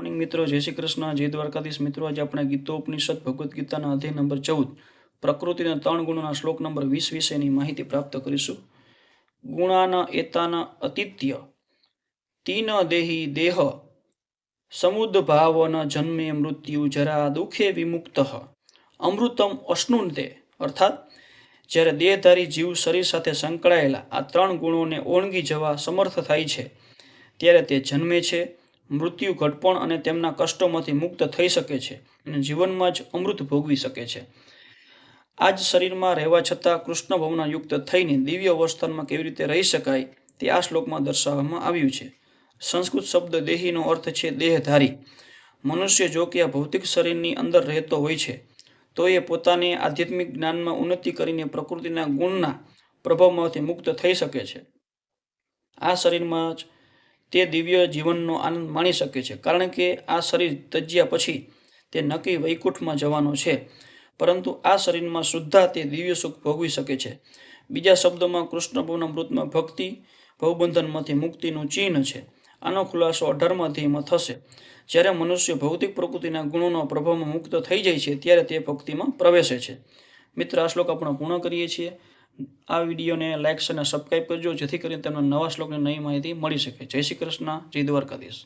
Morning મિત્રો જય શ્રી કૃષ્ણ, જય દ્વારકાધીશ મિત્રો. આજે આપણે ગીતો, ઉપનિષદ, ભગવદ્ ગીતાના અધ્યાય નંબર ચૌદ, પ્રકૃતિના ત્રણ ગુણોના શ્લોક નંબર વીસ વિશેની માહિતી પ્રાપ્ત કરીશું. ગુણાના એતાના અતિત્ય તીન દેહી દેહ સમુદ્ભાવન જન્મે મૃત્યુ જરા દુઃખે વિમુક્ત. અમૃતમ અશ્નુંતે, અર્થાત જ્યારે દેહધારી જીવ શરીર સાથે સંકળાયેલા આ ત્રણ ગુણોને ઓળંગી જવા સમર્થ થાય છે, ત્યારે તે જન્મે છે. મૃત્યુ, ઘટપણ અને તેમના કષ્ટોમાંથી મુક્ત થઈ શકે છે અને જીવનમાં જ અમૃત ભોગવી શકે છે. આ જ શરીરમાં રહેવા છતાં કૃષ્ણ ભાવના યુક્ત થઈને દિવ્ય અવસ્થાનમાં કેવી રીતે રહી શકાય તે આ શ્લોકમાં દર્શાવવામાં આવ્યું છે. સંસ્કૃત શબ્દ દેહીનો અર્થ છે દેહધારી. મનુષ્ય જો કે આ ભૌતિક શરીરની અંદર રહેતો હોય છે, તો એ પોતાને આધ્યાત્મિક જ્ઞાનમાં ઉન્નતિ કરીને પ્રકૃતિના ગુણના પ્રભાવમાંથી મુક્ત થઈ શકે છે. આ શરીરમાં જ તે દિવ્ય જીવનનો આનંદ માણી શકે છે. કારણ કે આ શરીર તજ્યા પછી તે નક્કી વૈકુંઠમાં જવાનો છે. પરંતુ આ શરીરમાં શુદ્ધા તે દિવ્ય સુખ ભોગવી શકે છે. બીજા શબ્દોમાં કૃષ્ણ ભવના મૃતમાં ભક્તિ, ભવબંધનમાંથી મુક્તિનું ચિહ્ન છે. આનો ખુલાસો અઢારમા અધ્યાયમાં થશે. જ્યારે મનુષ્ય ભૌતિક પ્રકૃતિના ગુણોના પ્રભાવમાં મુક્ત થઈ જાય છે, ત્યારે તે ભક્તિમાં પ્રવેશે છે. મિત્ર, આ શ્લોક આપણે પૂર્ણ કરીએ છીએ. આ વિડીયોને લાઇક અને સબસ્ક્રાઈબ કરજો જેથી કરીને તમને નવા શ્લોકની નવી માહિતી મળી શકે. જય શ્રી કૃષ્ણ, જય દ્વારકાધીશ.